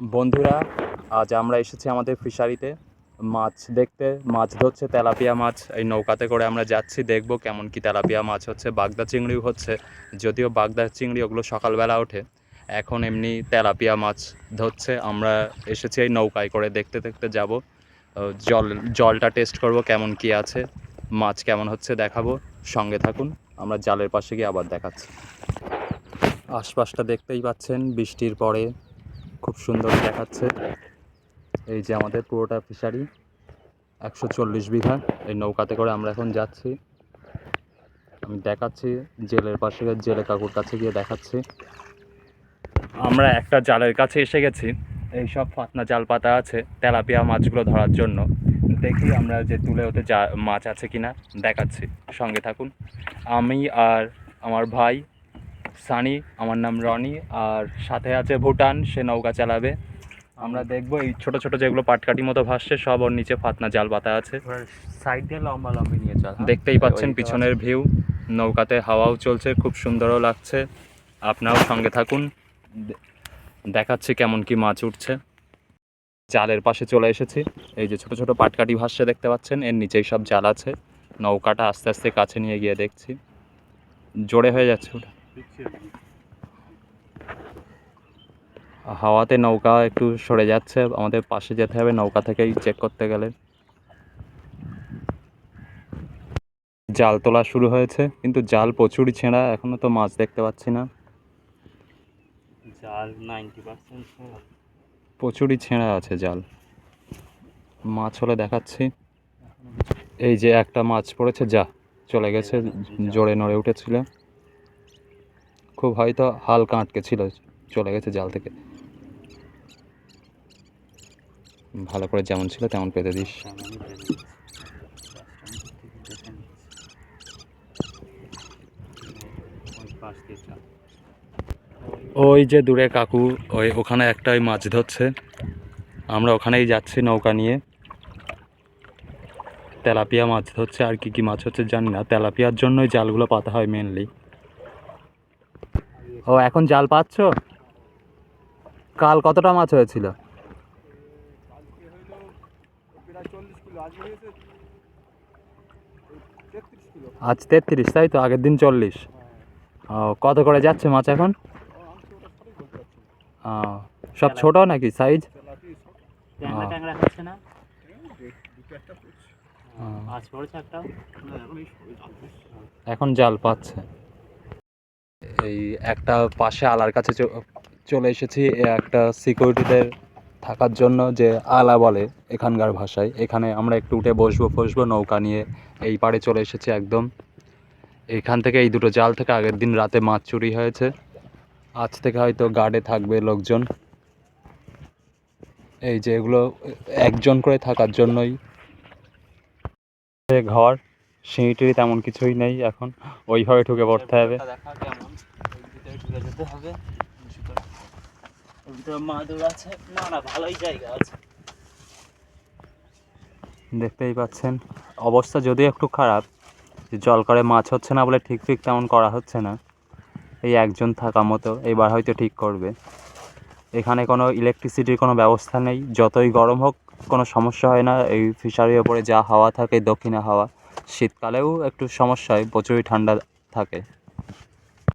বন্ধুরা, আজ আমরা এসেছি আমাদের ফিশারিতে। মাছ দেখতে, মাছ ধরছে, তেলাপিয়া মাছ। এই নৌকাতে করে আমরা যাচ্ছি, দেখব কেমন কি তেলাপিয়া মাছ হচ্ছে, বাগদা চিংড়িও হচ্ছে, যদিও বাগদা চিংড়ি ওগুলো সকালবেলা ওঠে। এখন এমনি তেলাপিয়া মাছ ধরছে, আমরা এসেছি এই নৌকায় করে দেখতে দেখতে যাব। জল, জলটা টেস্ট করব কেমন কি আছে, মাছ কেমন হচ্ছে দেখাবো। সঙ্গে থাকুন, আমরা জালের পাশে গিয়ে আবার দেখাচ্ছি। আশপাশটা দেখতেই পাচ্ছেন, বৃষ্টির পরে খুব সুন্দর দেখাচ্ছে। এই যে আমাদের পুরোটা ফিশারি একশো চল্লিশ বিঘা। এই নৌকাতে করে আমরা এখন যাচ্ছি। আমি দেখাচ্ছি, জেলের পাশে জেলে কাকুর কাছে গিয়ে দেখাচ্ছি। আমরা একটা জালের কাছে এসে গেছি। এই সব ফাতনা জাল পাতা আছে, তেলাপিয়া মাছগুলো ধরার জন্য। দেখি আমরা যে তুলে ওতে যা মাছ আছে কিনা, দেখাচ্ছি। সঙ্গে থাকুন। আমি আর আমার ভাই সানি আমার নাম রনি আর সাথে আছে ভুটান সে নৌকা চালাবে। আমরা দেখব এই ছোট ছোট যেগুলো পাটকাঠি মতো ভাসছে সব ওর নিচে ফাতনা জাল পাতা আছে। সাইড দিয়ে লম্বা লম্বি নিয়ে চল হ্যাঁ? দেখতেই পাচ্ছেন পিছনের ভিউ নৌকাতে হাওয়াও চলছে খুব সুন্দরও লাগছে। আপনারাও সঙ্গে থাকুন দেখাচ্ছি কেমন কি মাছ উঠছে। জালের পাশে চলে এসেছি এই যে ছোট ছোট পাটকাঠি ভাসছে দেখতে পাচ্ছেন এর নিচেই সব জাল আছে। নৌকাটা আস্তে আস্তে কাছে নিয়ে গিয়ে দেখছি। জোরে হয়ে যাচ্ছে ওটা। হাওয়াতে নৌকা একটু সরে যাচ্ছে আমাদের পাশে যেতে হবে নৌকা থেকেই চেক করতে গেলে। জাল তোলা শুরু হয়েছে কিন্তু জাল প্রচুরই ছেঁড়া এখনও তো মাছ দেখতে পাচ্ছি না। জাল নাইনটি পার্সেন্ট প্রচুরই ছেঁড়া আছে জাল। মাছ হলে দেখাচ্ছি। এই যে একটা মাছ পড়েছে যা চলে গেছে জোরে নড়ে উঠেছিল। খুব হয়তো হালকা আটকে ছিল, চলে গেছে জাল থেকে। ভালো করে যেমন ছিল তেমন পেতে দিস। ওই যে দূরে কাকু, ওই ওখানে একটা ওই মাছ ধরছে। আমরা ওখানেই যাচ্ছি নৌকা নিয়ে। তেলাপিয়া মাছ ধরছে, আর কি কি মাছ হচ্ছে জানি না। তেলাপিয়ার জন্যই জালগুলো পাতা হয় মেনলি ও এখন জাল পাচ্ছ? কাল কতটা মাছ হয়েছিল? আজ তেত্রিশ তাই তো? আগের দিন চল্লিশ। ও কত করে যাচ্ছে মাছ এখন? ও, সব ছোট নাকি সাইজ? এখন জাল পাচ্ছে। এই একটা পাশে আলার কাছে চলে এসেছি একটা সিকিউরিটিদের থাকার জন্য যে আলা বলে এখানকার ভাষায়। এখানে আমরা একটু উঠে বসবো, ফসবো, নৌকা নিয়ে এই পাড়ে চলে এসেছি একদম। এখান থেকে এই দুটো জাল থেকে আগের দিন রাতে মাছ চুরি হয়েছে। আজ থেকে হয়তো গার্ডে থাকবে লোকজন। এই যে এগুলো একজন করে থাকার জন্যই। ঘর সিঁড়ি টিড়ি তেমন কিছুই নেই এখন। ওইভাবে ঢুকে পড়তে হবে। দেখতেই পাচ্ছেন। অবস্থা যদিও একটু খারাপ যে জল করে মাছ হচ্ছে না বলে ঠিক ঠিক তেমন করা হচ্ছে না। এই একজন থাকা মতো এবার হয়তো ঠিক করবে। এখানে কোনো ইলেকট্রিসিটির কোনো ব্যবস্থা নেই। যতই গরম হোক কোনো সমস্যা হয় না। এই ফিশারির ওপরে যা হাওয়া থাকে দক্ষিণে হাওয়া। শীতকালেও একটু সমস্যা হয় প্রচুরই ঠান্ডা থাকে।